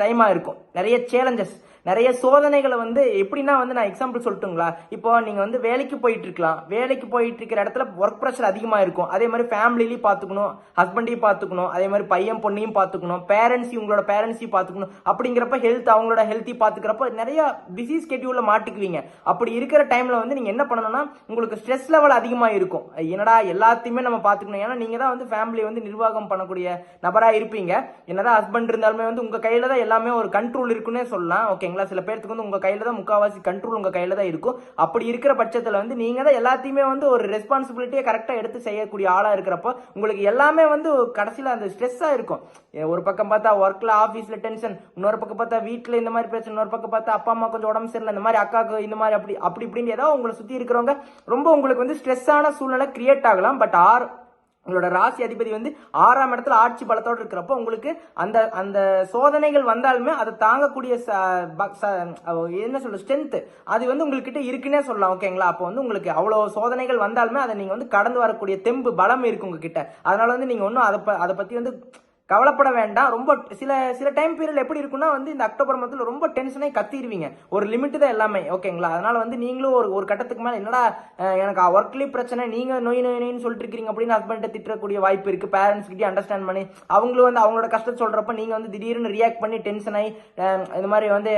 டைமா இருக்கும். நிறைய சேலஞ்சஸ் நிறைய சோதனைகளை வந்து எப்படின்னா வந்து நான் எக்ஸாம்பிள் சொல்லட்டுங்களா? இப்போ நீங்க வந்து வேலைக்கு போயிட்டு இருக்கலாம் வேலைக்கு போயிட்டு இருக்கிற இடத்துல ஒர்க் ப்ரெஷர் அதிகமா இருக்கும். அதே மாதிரி ஃபேமிலிலையும் பார்த்துக்கணும் ஹஸ்பண்டையும் பார்த்துக்கணும் அதே மாதிரி பையன் பொண்ணையும் பார்த்துக்கணும் பேரண்ட்ஸையும் உங்களோட பேரண்ட்ஸையும் பார்த்துக்கணும் அப்படிங்கிறப்ப ஹெல்த் அவங்களோட ஹெல்த்தி பார்த்துக்கிறப்ப நிறைய பிஸி ஸ்கெட்யூல்ல மாட்டிக்குவீங்க. அப்படி இருக்கிற டைம்ல வந்து நீங்க என்ன பண்ணணும்னா உங்களுக்கு ஸ்ட்ரெஸ் லெவல் அதிகமா இருக்கும். என்னடா எல்லாத்தையுமே நம்ம பார்த்துக்கணும் ஏன்னா நீங்க தான் வந்து ஃபேமிலி வந்து நிர்வாகம் பண்ணக்கூடிய நபரா இருப்பீங்க. என்னதான் ஹஸ்பண்ட் இருந்தாலுமே வந்து உங்க கையில தான் எல்லாமே ஒரு கண்ட்ரோல் இருக்குன்னே சொல்லலாம். ஓகே ஓகேங்களா? சில பேர்த்துக்கு வந்து உங்கள் கையில் தான் முக்காவாசி கண்ட்ரோல் உங்கள் கையில் தான் இருக்கும். அப்படி இருக்கிற பட்சத்தில் வந்து நீங்கள் தான் எல்லாத்தையுமே வந்து ஒரு ரெஸ்பான்சிபிலிட்டியை கரெக்டாக எடுத்து செய்யக்கூடிய ஆளாக இருக்கிறப்போ உங்களுக்கு எல்லாமே வந்து கடைசியில் அந்த ஸ்ட்ரெஸ்ஸாக இருக்கும். ஒரு பக்கம் பார்த்தா ஒர்க்கில் ஆஃபீஸில் டென்ஷன் இன்னொரு பக்கம் பார்த்தா வீட்டில் இந்த மாதிரி பிரச்சனை இன்னொரு பக்கம் பார்த்தா அப்பா அம்மா கொஞ்சம் உடம்பு சரியில்லை இந்த மாதிரி அக்காவுக்கு இந்த மாதிரி அப்படி அப்படி இப்படின்னு ஏதாவது உங்களை சுற்றி இருக்கிறவங்க ரொம்ப உங்களுக்கு வந்து ஸ்ட்ரெஸ்ஸான சூழ்நிலை கிரியேட் ஆகலாம். பட் ஆர் உங்களோட ராசி அதிபதி வந்து ஆறாம் இடத்துல ஆட்சி பலத்தோடு இருக்கிறப்போ உங்களுக்கு அந்த அந்த சோதனைகள் வந்தாலுமே அதை தாங்கக்கூடிய ச- என்ன சொல்ல ஸ்ட்ரென்த் அது வந்து உங்ககிட்ட இருக்குன்னே சொல்லலாம் ஓகேங்களா அப்போ வந்து உங்களுக்கு அவ்வளோ சோதனைகள் வந்தாலுமே அதை நீங்கள் வந்து கடந்து வரக்கூடிய தெம்பு பலம் இருக்கு உங்ககிட்ட. அதனால வந்து நீங்கள் ஒன்றும் அதை ப- அதை பற்றி வந்து கவலைப்பட வேண்டாம். ரொம்ப சில சில டைம் பீரியட் எப்படி இருக்குன்னா வந்து இந்த அக்டோபர் மாதத்தில் ரொம்ப டென்ஷனே கத்திடுவீங்க. ஒரு லிமிட் தான் எல்லாமே ஓகேங்களா அதனால வந்து நீங்களும் ஒரு ஒரு கட்டத்துக்கு மேலே என்னடா எனக்கு ஒர்க்லயும் பிரச்சனை நீங்கள் நோய் நோய் நோயின்னு சொல்லிட்டு இருக்கீங்க அப்படின்னு ஹஸ்பண்ட திட்டக்கூடிய வாய்ப்பு இருக்குது பேரண்ட்ஸ் கிட்டே அண்டர்ஸ்டாண்ட் பண்ணி அவங்களும் வந்து அவங்களோட கஷ்டத்தை சொல்கிறப்ப நீங்கள் வந்து திடீர்னு ரியாக்ட் பண்ணி டென்ஷன் ஆகி இந்த மாதிரி வந்து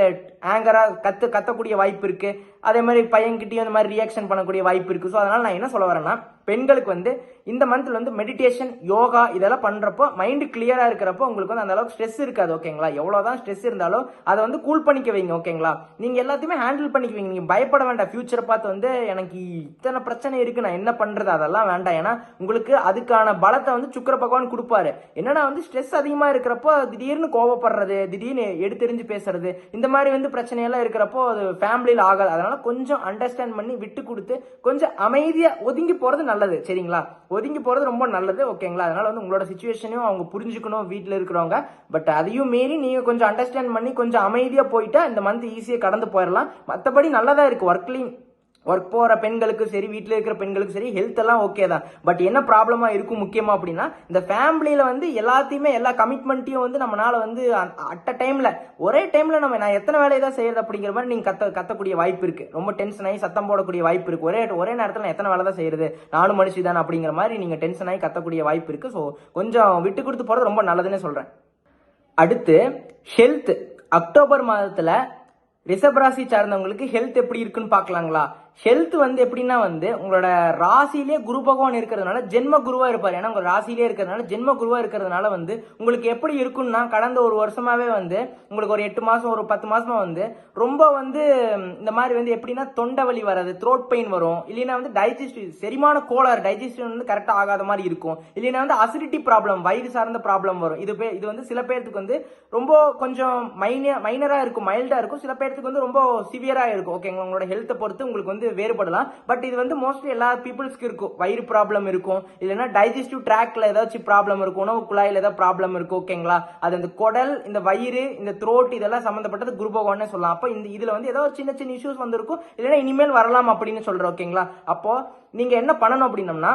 ஆங்கராக கத்து கத்தக்கூடிய வாய்ப்பு இருக்குது அதே மாதிரி பையன்கிட்டயும் இந்த மாதிரி ரியாக்ஷன் பண்ணக்கூடிய வாய்ப்பு இருக்கு. ஸோ அதனால நான் என்ன சொல்ல வரேன்னா பெண்களுக்கு வந்து இந்த மந்த்ல வந்து மெடிடேஷன் யோகா இதெல்லாம் பண்றப்போ மைண்டு கிளியரா இருக்கிறப்போ உங்களுக்கு வந்து அந்த அளவுக்கு ஸ்ட்ரெஸ் இருக்காது ஓகேங்களா எவ்வளவுதான் ஸ்ட்ரெஸ் இருந்தாலும் அதை வந்து கூல் பண்ணிக்க வைங்க ஓகேங்களா நீங்க எல்லாத்தையுமே ஹேண்டில் பண்ணிக்குவீங்க. நீங்க பயப்பட வேண்டாம். ஃபியூச்சரை பார்த்து வந்து எனக்கு இத்தனை பிரச்சனை இருக்கு நான் என்ன பண்றது? அதெல்லாம் வேண்டாம். ஏன்னா உங்களுக்கு அதுக்கான பலத்தை வந்து சுக்கர பகவான் கொடுப்பாரு. என்னன்னா வந்து ஸ்ட்ரெஸ் அதிகமா இருக்கிறப்போ திடீர்னு கோவப்படுறது திடீர்னு எடுத்தெறிஞ்சு பேசுறது இந்த மாதிரி வந்து பிரச்சனையெல்லாம் இருக்கிறப்போ அது ஃபேமிலியில் ஆகாது. அதனால கொஞ்சம் அண்டர்ஸ்டாண்ட் பண்ணி விட்டு கொடுத்து கொஞ்சம் அமைதியாக ஒதுங்கி போகிறது நல்லது. சரிங்களா? ஒதுங்கி போகிறது ரொம்ப நல்லது ஓகேங்களா? அதனால் வந்து உங்களோட சுச்சுவேஷனையும் அவங்க புரிஞ்சுக்கணும் வீட்டில் இருக்கிறவங்க. பட் அதையும் மீறி நீங்கள் கொஞ்சம் அண்டர்ஸ்டாண்ட் பண்ணி கொஞ்சம் அமைதியாக போயிட்டா இந்த மந்த் ஈஸியாக கடந்து போயிடலாம். மற்றபடி நல்லதாக இருக்குது ஒர்க்லையும் ஒர்க் போகிற பெண்களுக்கும் சரி வீட்டில் இருக்கிற பெண்களுக்கும் சரி ஹெல்த் எல்லாம் ஓகே தான். பட் என்ன ப்ராப்ளமாக இருக்கும் முக்கியமாக அப்படின்னா இந்த ஃபேமிலியில் வந்து எல்லாத்தையுமே எல்லா கமிட்மெண்ட்டையும் வந்து நம்மளால் வந்து அட் அ ஒரே டைமில் நம்ம நான் எத்தனை வேலையை தான் செய்யறது அப்படிங்கிற மாதிரி நீங்கள் கத்த கத்தக்கூடிய வாய்ப்பு இருக்குது ரொம்ப டென்ஷன் ஆகி சத்தம் போடக்கூடிய வாய்ப்பு இருக்குது ஒரே ஒரே நேரத்தில் நான் எத்தனை வேலை தான் செய்யறது? நானும் மனுஷி தான் அப்படிங்கிற மாதிரி நீங்கள் டென்ஷன் ஆகி கத்தக்கூடிய வாய்ப்பு இருக்குது ஸோ கொஞ்சம் விட்டு கொடுத்து போகிறது ரொம்ப நல்லதுன்னு சொல்கிறேன் அடுத்து ஹெல்த் அக்டோபர் மாதத்தில் ரிஷபராசி சார்ந்தவங்களுக்கு ஹெல்த் எப்படி இருக்குன்னு பார்க்கலாங்களா? ஹெல்த் வந்து எப்படின்னா வந்து உங்களோட ராசியிலே குரு பகவான் இருக்கிறதுனால ஜென்ம குருவா இருப்பார். ஏன்னா உங்க ராசியிலே இருக்கிறதுனால ஜென்ம குருவா இருக்கிறதுனால வந்து உங்களுக்கு எப்படி இருக்கும்னா கடந்த ஒரு வருஷமாவே வந்து உங்களுக்கு ஒரு எட்டு மாசம் ஒரு பத்து மாசமா வந்து ரொம்ப வந்து இந்த மாதிரி வந்து எப்படின்னா தொண்டை வலி வர்றது த்ரோட் பெயின் வரும். இல்லைன்னா வந்து டைஜஸ்டிவ் செரிமான கோளாறு டைஜஸ்டிவ் வந்து கரெக்டாக ஆகாத மாதிரி இருக்கும். இல்லைன்னா வந்து அசிடிட்டி ப்ராப்ளம் வயிறு சார்ந்த ப்ராப்ளம் வரும். இது இது வந்து சில பேர்த்துக்கு வந்து ரொம்ப கொஞ்சம் மைன மைனரா இருக்கும் மைல்டா இருக்கும். சில பேர்த்துக்கு வந்து ரொம்ப சிவியரா இருக்கும். ஓகேங்களா உங்களோட ஹெல்த்தை பொறுத்து உங்களுக்கு வந்து வந்து வேறுபடலாம். பட் இது வந்து மோஸ்ட்லி எல்லா பீப்புள்ஸ்க்கு இருக்கும். வயிறு ப்ராப்ளம் இருக்கும். இல்லைன்னா டைஜஸ்டிவ் ட்ராக்ல ஏதாச்சும் ப்ராப்ளம் இருக்கும். உணவு குழாயில் ஏதாவது ப்ராப்ளம் இருக்கும். ஓகேங்களா அது அந்த குடல் இந்த வயிறு இந்த த்ரோட் இதெல்லாம் சம்மந்தப்பட்டது குரூப் பகவானே சொல்லலாம். அப்போ இந்த இதில் வந்து ஏதோ ஒரு சின்ன சின்ன இஷ்யூஸ் வந்திருக்கும். இல்லைன்னா இனிமேல் வரலாம் அப்படின்னு சொல்கிறேன் ஓகேங்களா அப்போ நீங்கள் என்ன பண்ணணும் அப்படின்னம்னா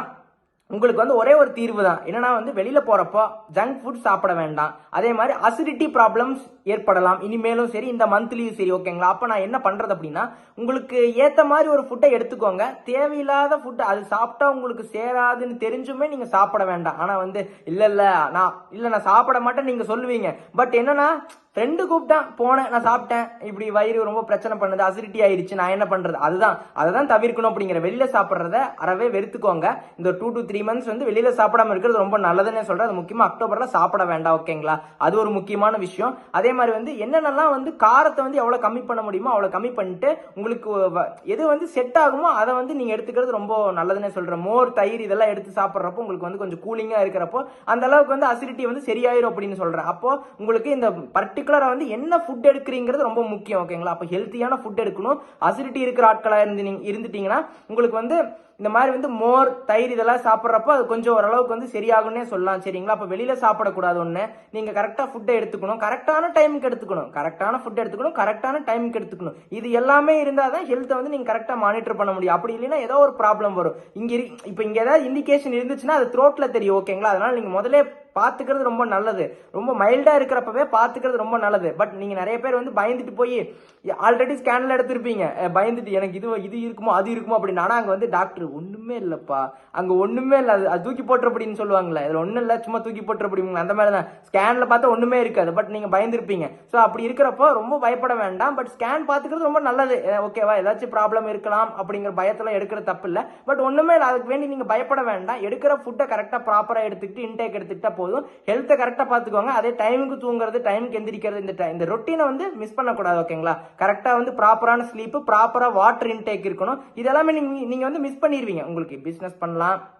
உங்களுக்கு வந்து ஒரே ஒரு தீர்வு தான் என்னன்னா வந்து வெளியில போறப்போ ஜங்க் ஃபுட் சாப்பிட வேண்டாம். அதே மாதிரி அசிடிட்டி ப்ராப்ளம்ஸ் ஏற்படலாம். இனிமேலும் சரி இந்த மந்த்லியும் சரி ஓகேங்களா அப்ப நான் என்ன பண்றது அப்படின்னா உங்களுக்கு ஏத்த மாதிரி ஒரு ஃபுட்டை எடுத்துக்கோங்க. தேவையில்லாத ஃபுட் அது சாப்பிட்டா உங்களுக்கு சேராதுன்னு தெரிஞ்சுமே நீங்க சாப்பிட வேண்டாம். ஆனா வந்து இல்ல இல்ல நான் இல்ல நான் சாப்பிட மாட்டேன் நீங்க சொல்லுவீங்க. பட் என்னன்னா ஃப்ரெண்டு கூப்பிட்டான் போனேன் நான் சாப்பிட்டேன். இப்படி வயிறு ரொம்ப பிரச்சனை பண்ணுது அசிடிட்டி ஆயிடுச்சு நான் என்ன பண்றது? அதுதான். அதை தான் தவிர்க்கணும் அப்படிங்கிற வெளியில சாப்பிட்றத அறவே வெறுத்துக்கோங்க. இந்த டூ டு த்ரீ மந்த்ஸ் வந்து வெளியில சாப்பிடாம இருக்கிறது ரொம்ப நல்லதுன்னு சொல்றேன். அது முக்கியமா அக்டோபர்ல சாப்பிட வேண்டாம் ஓகேங்களா? அது ஒரு முக்கியமான விஷயம். அதே மாதிரி வந்து என்னென்னலாம் வந்து காரத்தை வந்து எவ்வளோ கம்மி பண்ண முடியுமோ அவ்வளோ கம்மி பண்ணிட்டு உங்களுக்கு வ- எது வந்து செட் ஆகுமோ அதை வந்து நீங்க எடுத்துக்கிறது ரொம்ப நல்லதுன்னு சொல்றேன். மோர் தயிர் இதெல்லாம் எடுத்து சாப்பிட்றப்போ உங்களுக்கு வந்து கொஞ்சம் கூலிங்காக இருக்கிறப்போ அந்த அளவுக்கு வந்து அசிடிட்டி வந்து சரியாயிரும் அப்படின்னு சொல்றேன். அப்போ உங்களுக்கு இந்த பர்டிகுலர் வந்து என்ன ஃபுட் எடுக்கிறீங்கிறது ரொம்ப முக்கியம் ஓகேங்களா அப்போ ஹெல்த்தியான ஃபுட் எடுக்கணும். அசிடிட்டி இருக்கிற ஆட்களாக இருந்து நீங்கள் இருந்துட்டீங்கன்னா உங்களுக்கு வந்து இந்த மாதிரி வந்து மோர் தயிர் இதெல்லாம் சாப்பிட்றப்போ அது கொஞ்சம் ஓரளவுக்கு வந்து சரியாகும்னே சொல்லலாம் சரிங்களா? அப்போ வெளியில் சாப்பிடக்கூடாது ஒன்று நீங்கள் கரெக்டாக ஃபுட்டை எடுத்துக்கணும். கரெக்டான டைமுக்கு எடுத்துக்கணும். கரெக்டான ஃபுட் எடுத்துக்கணும். கரெக்டான டைமுக்கு எடுத்துக்கணும். இது எல்லாமே இருந்தால் தான் ஹெல்த்தை வந்து நீங்கள் கரெக்டாக மானிட்டர் பண்ண முடியும். அப்படி இல்லைன்னா ஏதோ ஒரு ப்ராப்ளம் வரும். இங்கே இப்போ இங்கே ஏதாவது இண்டிகேஷன் இருந்துச்சுன்னா அது த்ரோட்டில் தெரியும் ஓகேங்களா அதனால் நீங்கள் முதல்ல பார்த்துக்கிறது ரொம்ப நல்லது. ரொம்ப மைல்டாக இருக்கிறப்பவே பார்த்துக்கிறது ரொம்ப நல்லது. பட் நீங்கள் நிறைய பேர் வந்து பயந்துட்டு போய் ஆல்ரெடி ஸ்கேனில் எடுத்திருப்பீங்க. பயந்துட்டு எனக்கு இது இது இருக்குமோ அது இருக்குமோ அப்படின்னு. ஆனால் அங்கே வந்து டாக்டர் ஒன்றுமே இல்லைப்பா. அங்கே ஒன்றுமே இல்லை. அது- தூக்கி போட்டுற அப்படின்னு சொல்லுவாங்களே இதில் ஒன்றும் இல்லை. சும்மா தூக்கி போட்டுற அப்படிங்க அந்த மாதிரி தான் ஸ்கேனில் பார்த்தா ஒன்றுமே இருக்காது. பட் நீங்கள் பயந்துருப்பீங்க. ஸோ அப்படி இருக்கிறப்போ ரொம்ப பயப்பட வேண்டாம். பட் ஸ்கேன் பார்த்துக்கிறது ரொம்ப நல்லது. ஓகேவா ஏதாச்சும் ப்ராப்ளம் இருக்கலாம் அப்படிங்கிற பயத்தில் எடுக்கிற தப்பு இல்லை. பட் ஒன்றுமே இல்லை. அதுக்கு வேண்டி நீங்கள் பயப்பட வேண்டாம். எடுக்கிற ஃபுட்டை கரெக்டாக ப்ராப்பராக எடுத்துக்கிட்டு இன்டேக் எடுத்துக்கிட்டா போதும். ஹெல்த்தை கரெக்டாக பார்த்துக்கோங்க. அதே டைமுக்கு தூங்குறது டைமுக்கு எந்திரிக்கிறது இந்த ti- இந்த ரொட்டீனை வந்து மிஸ் பண்ணக்கூடாது ஓகேங்களா கரெக்டாக வந்து ப்ராப்பரான ஸ்லீப் ப்ராப்பராக வாட்டர் இன்டேக் இருக்கணும். இதெல்லாமே நீங்கள் நீங்கள் வந்து மிஸ் பண்ணிடுவீங்க உங்களுக்கு பிஸ்னஸ் பண்ணலாம்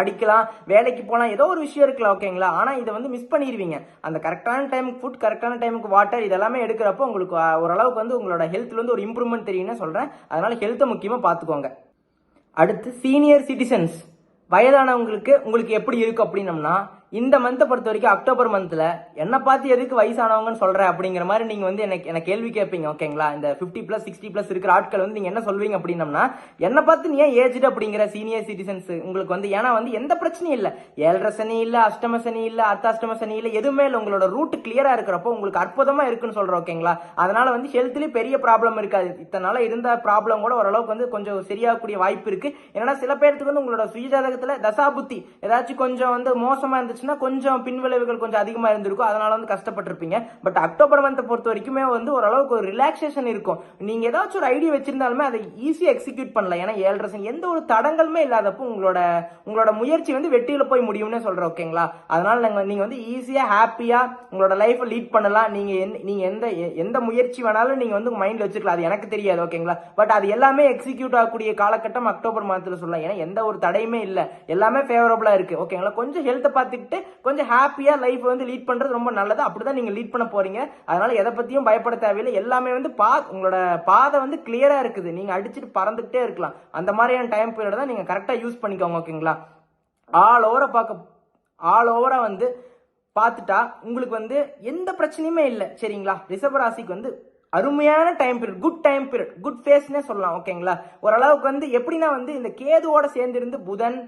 படிக்கலாம் வேலைக்கு போகலாம் ஏதோ ஒரு விஷயம் இருக்கலாம் ஓகேங்களா ஆனால் இதை வந்து மிஸ் பண்ணிடுவீங்க அந்த கரெக்டான டைமுக்கு ஃபுட் கரெக்டான டைமுக்கு வாட்டர் இதெல்லாமே எடுக்கிறப்போ உங்களுக்கு ஓரளவுக்கு வந்து உங்களோட ஹெல்த்தில் வந்து ஒரு இம்ப்ரூவ்மெண்ட் தெரியும்னு சொல்கிறேன் அதனால் ஹெல்த்தை முக்கியமாக பார்த்துக்கோங்க. அடுத்து சீனியர் சிட்டிசன்ஸ் வயதானவங்களுக்கு உங்களுக்கு எப்படி இருக்கு அப்படின்னம்னா இந்த மந்த்தை பொறுத்த வரைக்கும் அக்டோபர் மந்த்தில் என்னை பார்த்து எதுக்கு வயசானவங்கன்னு சொல்கிறேன் அப்படிங்கிற மாதிரி நீங்கள் வந்து எனக்கு எனக்கு கேள்வி கேட்பீங்க ஓகேங்களா? இந்த ஃபிஃப்டி ப்ளஸ் சிக்ஸ்டி ப்ளஸ் இருக்கிற ஆட்கள் வந்து நீங்கள் என்ன சொல்வீங்க அப்படின்னம்னா என்னை பார்த்து நீ ஏன் ஏஜ்டு அப்படிங்கிற சீனியர் சிட்டிசன்ஸ் உங்களுக்கு வந்து ஏன்னா வந்து எந்த பிரச்சனையும் இல்லை. ஏழரை சனி இல்லை அஷ்டம சனி இல்லை அர்த்தாஷ்டம சனி இல்லை எதுவுமே இல்லை. உங்களோட ரூட் கிளியராக இருக்கிறப்போ உங்களுக்கு அற்புதமாக இருக்குன்னு சொல்கிறோம் ஓகேங்களா? அதனால் வந்து ஹெல்த்லேயும் பெரிய ப்ராப்ளம் இருக்காது. இத்தனை நாளா இருந்த ப்ராப்ளம் கூட ஓரளவுக்கு வந்து கொஞ்சம் சரியாகக்கூடிய வாய்ப்பு இருக்குது ஏன்னா சில பேர்த்துக்கு வந்து உங்களோட சுயஜாதகத்தில் தசாபுத்தி ஏதாச்சும் கொஞ்சம் வந்து மோசமாக இருந்துச்சு இருந்துச்சுன்னா கொஞ்சம் பின்விளைவுகள் கொஞ்சம் அதிகமா இருந்திருக்கும். அதனால வந்து கஷ்டப்பட்டிருப்பீங்க. பட் அக்டோபர் மந்த்தை பொறுத்த வரைக்குமே வந்து ஓரளவுக்கு ஒரு ரிலாக்ஸேஷன் இருக்கும். நீங்க ஏதாச்சும் ஒரு ஐடியா வச்சிருந்தாலுமே அதை ஈஸியா எக்ஸிக்யூட் பண்ணலாம். ஏன்னா ஏழரை சனி எந்த ஒரு தடங்களுமே இல்லாதப்போ உங்களோட உங்களோட முயற்சி வந்து வெற்றியில போய் முடியும்னு சொல்றேன் ஓகேங்களா அதனால நாங்கள் நீங்க வந்து ஈஸியா ஹாப்பியா உங்களோட லைஃப்பை லீட் பண்ணலாம். நீங்க எந்த- நீங்க எந்த எந்த முயற்சி வேணாலும் நீங்க வந்து மைண்ட்ல வச்சுக்கலாம். அது எனக்கு தெரியாது ஓகேங்களா பட் அது எல்லாமே எக்ஸிக்யூட் ஆகக்கூடிய காலகட்டம் அக்டோபர் மாதத்துல சொல்லலாம். ஏன்னா எந்த ஒரு தடையுமே இல்லை. எல்லாமே ஃபேவரபிளா இருக்கு ஓகேங்களா கொஞ்சம் ஹெல்த்தை பார்த்துக்கிட்டு கொஞ்சம் ஹாப்பியாக லைஃப் வந்து லீட் பண்ணுறது ரொம்ப நல்லது. அப்படி தான் நீங்கள் லீட் பண்ண போகிறீங்க அதனால் எதை பற்றியும் பயப்பட தேவையில்லை. எல்லாமே வந்து பா உங்களோட பாதை வந்து கிளியராக இருக்குது. நீங்கள் அடிச்சுட்டு பறந்துகிட்டே இருக்கலாம். அந்த மாதிரியான டைம் பீரியட் தான் நீங்கள் கரெக்டாக யூஸ் பண்ணிக்கோங்க ஓகேங்களா ஆல் ஓவராக பார்க்க ஆல் ஓவராக வந்து பார்த்துட்டா உங்களுக்கு வந்து எந்த பிரச்சனையுமே இல்லை. சரிங்களா? ரிஷபராசிக்கு வந்து அருமையான time period good time period good ஃபேஸ்னே சொல்லலாம் ஓகேங்களா ஓரளவுக்கு வந்து எப்படின்னா வந்து இந்த கேதுவோட சேர்ந்திருந்து புதன்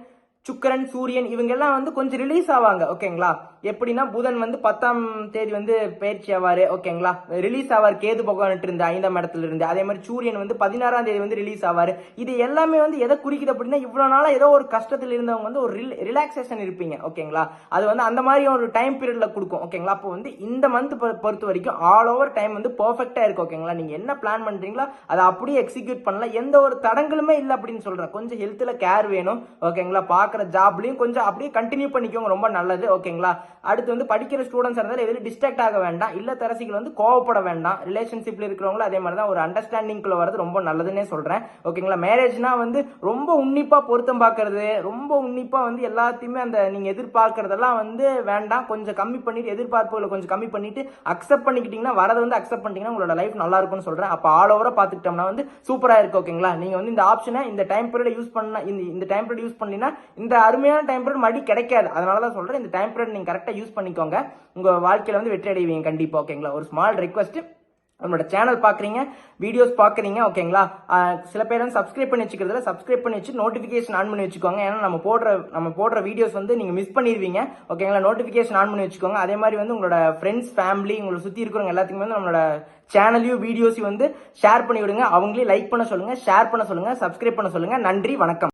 சுக்கிரன் சூரியன் இவங்கெல்லாம் வந்து கொஞ்சம் ரிலீஸ் ஆவாங்க ஓகேங்களா எப்படின்னா புதன் வந்து பத்தாம் தேதி வந்து பயிற்சி ஆவாரு ஓகேங்களா ரிலீஸ் ஆவார் கேது பகவான்ட்டு இருந்து ஐந்தாம் இடத்துல இருந்து. அதே மாதிரி சூரியன் வந்து பதினாறாம் தேதி வந்து ரிலீஸ் ஆவாரு. இது எல்லாமே வந்து எதை குறிக்குது அப்படின்னா இவ்வளவு நாளா ஏதோ ஒரு கஷ்டத்தில் இருந்தவங்க வந்து ஒரு ரிலாக்ஸேஷன் இருப்பீங்க ஓகேங்களா அது வந்து அந்த மாதிரி ஒரு டைம் பீரியட்ல கொடுக்கும் ஓகேங்களா அப்போ வந்து இந்த மந்த் பொறுத்த வரைக்கும் ஆல் ஓவர் டைம் வந்து பெர்ஃபெக்டா இருக்கு ஓகேங்களா நீங்க என்ன பிளான் பண்றீங்களோ அதை அப்படியே எக்ஸிக்யூட் பண்ணலாம். எந்த ஒரு தடங்களுமே இல்லை அப்படின்னு சொல்றேன். கொஞ்சம் ஹெல்த்ல கேர் வேணும் ஓகேங்களா பார்க்க பார்க்குற ஜாப்லையும் கொஞ்சம் அப்படியே கண்டினியூ பண்ணிக்கோங்க ரொம்ப நல்லது. ஓகேங்களா அடுத்து வந்து படிக்கிற ஸ்டூடெண்ட்ஸ் இருந்தாலும் எதிலும் டிஸ்ட்ராக்ட் ஆக வேண்டாம். இல்லை தரசிகள் வந்து கோவப்பட வேண்டாம். ரிலேஷன்ஷிப்ல இருக்கிறவங்களும் அதே மாதிரி தான் ஒரு அண்டர்ஸ்டாண்டிங்குள்ள வரது ரொம்ப நல்லதுன்னே சொல்றேன். ஓகேங்களா மேரேஜ்னா வந்து ரொம்ப உன்னிப்பாக பொருத்தம் பார்க்கறது ரொம்ப உன்னிப்பாக வந்து எல்லாத்தையுமே அந்த நீங்க எதிர்பார்க்கறதெல்லாம் வந்து வேண்டாம். கொஞ்சம் கம்மி பண்ணிட்டு எதிர்பார்ப்புகளை கொஞ்சம் கம்மி பண்ணிட்டு அக்செப்ட் பண்ணிக்கிட்டீங்கன்னா வரதை வந்து அக்செப்ட் பண்ணிட்டீங்கன்னா உங்களோட லைஃப் நல்லா இருக்கும்னு சொல்கிறேன் அப்போ ஆல் ஓவரா பார்த்துக்கிட்டோம்னா வந்து சூப்பராக இருக்கு ஓகேங்களா நீங்கள் வந்து இந்த ஆப்ஷனை இந்த டைம் பீரியட் யூஸ் பண்ண இந்த டைம் பீரியட் யூஸ் பண்ணினா இந்த அருமையான டைம் பீரியட் மறுபடியும் கிடைக்காது. அதனால தான் சொல்கிறேன் இந்த டைம் பீரியட் நீங்கள் கரெக்டாக யூஸ் பண்ணிக்கோங்க. உங்கள் வாழ்க்கையில் வந்து வெற்றி அடைவீங்க கண்டிப்பாக ஓகேங்களா ஒரு ஸ்மால் ரெக்வஸ்ட் நம்மளோட சேனல் பார்க்குறீங்க வீடியோஸ் பார்க்குறீங்க ஓகேங்களா சில பேர் வந்து சப்ஸ்கிரைப் பண்ணி வச்சுக்கிறதுல சப்ஸ்கிரைப் பண்ணி வச்சு நோட்டிஃபிகேஷன் ஆன் பண்ணி வச்சுக்கோங்க. ஏன்னா நம்ம போடுற நம்ம போடுற வீடியோஸ் வந்து நீங்கள் மிஸ் பண்ணிடுவீங்க ஓகேங்களா நோட்டிஃபிகேஷன் ஆன் பண்ணி வச்சுக்கோங்க. அதே மாதிரி வந்து உங்களோட ஃப்ரெண்ட்ஸ் ஃபேமிலி உங்களை சுற்றி இருக்கிறவங்க எல்லாத்துக்குமே வந்து நம்மளோட சேனலையும் வீடியோஸையும் வந்து ஷேர் பண்ணி விடுங்க அவங்களே லைக் பண்ண சொல்லுங்கள் ஷேர் பண்ண சொல்லுங்கள் சப்ஸ்கிரைப் பண்ண சொல்லுங்கள் நன்றி வணக்கம்.